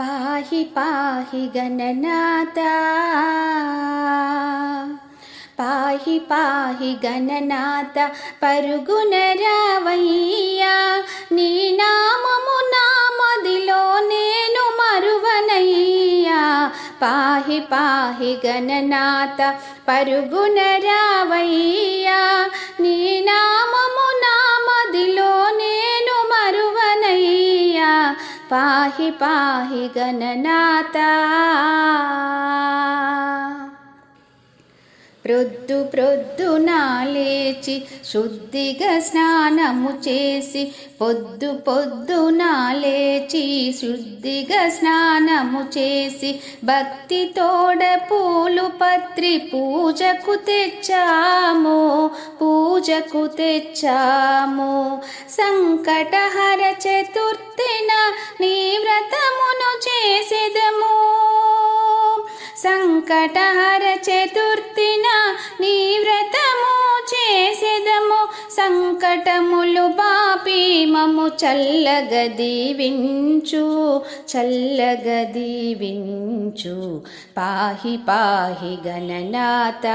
పాహి పాహి గణనాథ. పాహి పాహి గణనాథ పరుగున రావయ్యా. నీ నామము నా మదిలో నేను మరువనయ్యా. పాహి పాహి గణనాథ పరుగున రావయ్యా. పాహి పాహి గణనాథ. ప్రొద్దు ప్రొద్దున లేచి శుద్ధిగా స్నానము చేసి పొద్దు పొద్దున లేచి శుద్ధిగా స్నానము చేసి భక్తి తోడ పూలు పత్రి పూజకు తెచ్చాము పూజకు తెచ్చాము. సంకటహర చతుర్థిన నీ వ్రతమును చేసేదము. సంకటహర చతుర్థిన నీ వ్రతము చేసేదము. సంకటములు బాపి మము చల్లగది వించు చల్లగది వించు. పాహి పాహి గణనాథ.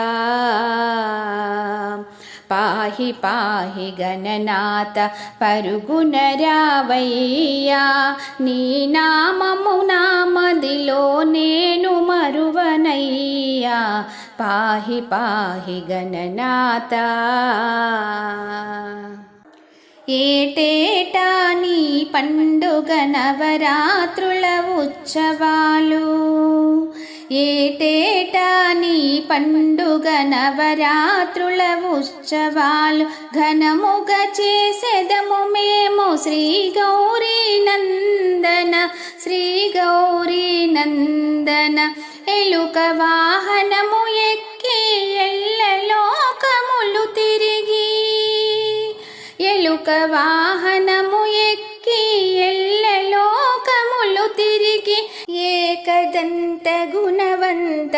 పాహి పాహి గణనాథ పరుగున రావయ్యా. నీ నామము నామదిలో నేను మరువనయ్యా. పాహి పాహి గణనాథ. ఏటేటా నీ పండుగ నవరాత్రుల ఉత్సవాలు? ఏటేటా నీ పండుగ నవరాత్రుల ఉత్సవాలు ఘనముగ చేసెదము మేము శ్రీ గౌరీ నందన శ్రీ గౌరీ నందన ఎలుక వాహనము ఎక్కి ఎల్లలోకములు తిరిగి. ఎలుక వాహనము ఏకదంత గుణవంత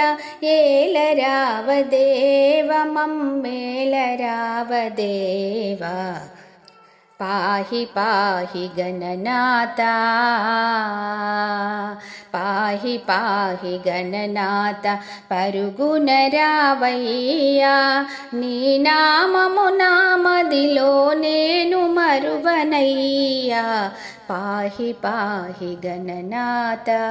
ఏల రావదేవ మమ్మేల రావదేవ పాహి పాహి గణనాథ పాహి పాహి గణనాథ పరుగున రావయ్యా నీ నామము నామదిలో నేను మరువనయ్యా. पाहि पाहि गणनाता